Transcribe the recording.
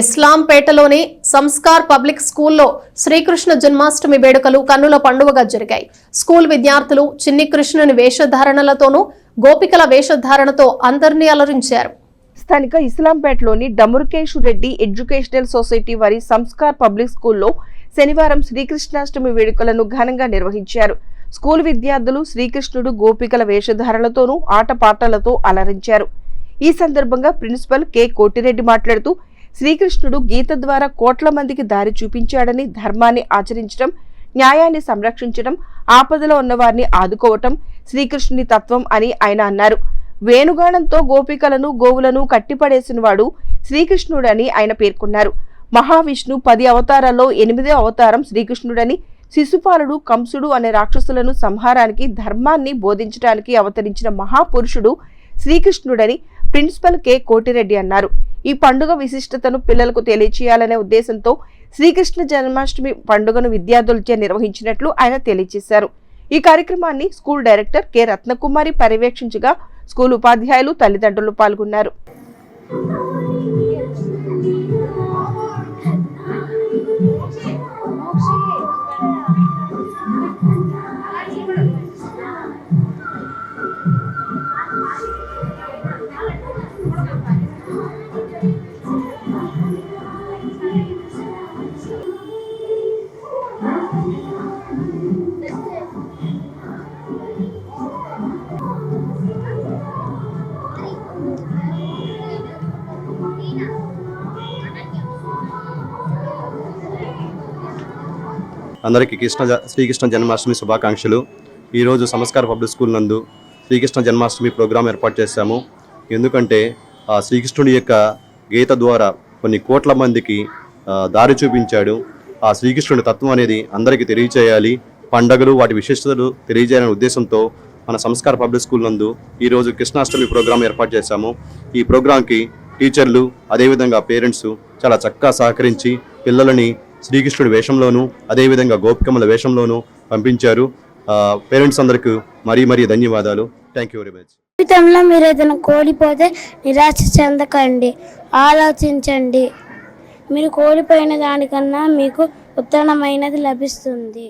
ఇస్లాంపేటలోని Sanskar public స్కూల్లో శ్రీకృష్ణ జన్మాష్టమి వేడుకలు కన్నుల పండుగగా జరిగాయి. స్కూల్ విద్యార్థులు చిన్ని కృష్ణుని వేషధారణలతోనూ గోపికల వేషధారణతో అందరినీ అలరించారు. స్థానిక ఇస్లాంపేటలోని డమురుకేష్ రెడ్డి ఎడ్యుకేషనల్ సొసైటీ వారి సంస్కార్ పబ్లిక్ స్కూల్లో శనివారం శ్రీకృష్ణాష్టమి వేడుకలను ఘనంగా నిర్వహించారు. స్కూల్ విద్యార్థులు శ్రీకృష్ణుడు గోపికల వేషధారణలతోనూ ఆటపాటలతో అలరించారు. ఈ సందర్భంగా ప్రిన్సిపల్ కె. కోటిరెడ్డి మాట్లాడుతూ శ్రీకృష్ణుడు గీత ద్వారా కోట్ల మందికి దారి చూపించాడని ధర్మాన్ని ఆచరించడం న్యాయాన్ని సంరక్షించడం ఆపదలో ఉన్నవారిని ఆదుకోవటం శ్రీకృష్ణుని తత్వం అని ఆయన అన్నారు. వేణుగానంతో గోపికలను గోవులను కట్టిపడేసినవాడు శ్రీకృష్ణుడని ఆయన పేర్కొన్నారు. మహావిష్ణు పది అవతారాల్లో ఎనిమిదో అవతారం శ్రీకృష్ణుడని శిశుపాలుడు కంసుడు అనే రాక్షసులను సంహారానికి ధర్మాన్ని బోధించడానికి అవతరించిన మహాపురుషుడు శ్రీకృష్ణుడని ప్రిన్సిపల్ కె. కోటిరెడ్డి అన్నారు. ఈ పండుగ విశిష్టతను పిల్లలకు తెలియచేయాలనే ఉద్దేశంతో శ్రీకృష్ణ జన్మాష్టమి పండుగను విద్యార్థులచే నిర్వహించినట్లు ఆయన తెలియజేశారు ఈ కార్యక్రమాన్ని స్కూల్ డైరెక్టర్ కె. రత్నకుమారి పర్యవేక్షించగా స్కూల్ ఉపాధ్యాయులు తల్లిదండ్రులు పాల్గొన్నారు. అందరికీ కృష్ణ శ్రీకృష్ణ జన్మాష్టమి శుభాకాంక్షలు. ఈరోజు సంస్కార పబ్లిక్ స్కూల్ నందు శ్రీకృష్ణ జన్మాష్టమి ప్రోగ్రాం ఏర్పాటు చేశాము. ఎందుకంటే శ్రీకృష్ణుడి యొక్క గీత ద్వారా కొన్ని కోట్ల మందికి దారి చూపించాడు. ఆ శ్రీకృష్ణుడి తత్వం అనేది అందరికీ తెలియచేయాలి. పండగలు వాటి విశిష్టతలు తెలియజేయాలనే ఉద్దేశంతో మన సంస్కార పబ్లిక్ స్కూల్ నందు ఈరోజు కృష్ణాష్టమి ప్రోగ్రాం ఏర్పాటు చేశాము. ఈ ప్రోగ్రాంకి టీచర్లు అదేవిధంగా పేరెంట్స్ చాలా చక్కగా సహకరించి పిల్లలని శ్రీకృష్ణుడి వేషంలోనూ అదేవిధంగా గోపికమ్మల వేషంలోనూ పంపించారు. పేరెంట్స్ అందరికీ మరీ మరీ ధన్యవాదాలు. థ్యాంక్ యూ వెరీ మచ్ జీవితంలో మీరు ఏదైనా కోల్పోతే నిరాశ చెందకండి. ఆలోచించండి. మీరు కోల్పోయిన దానికన్నా మీకు ఉత్తమమైనది లభిస్తుంది.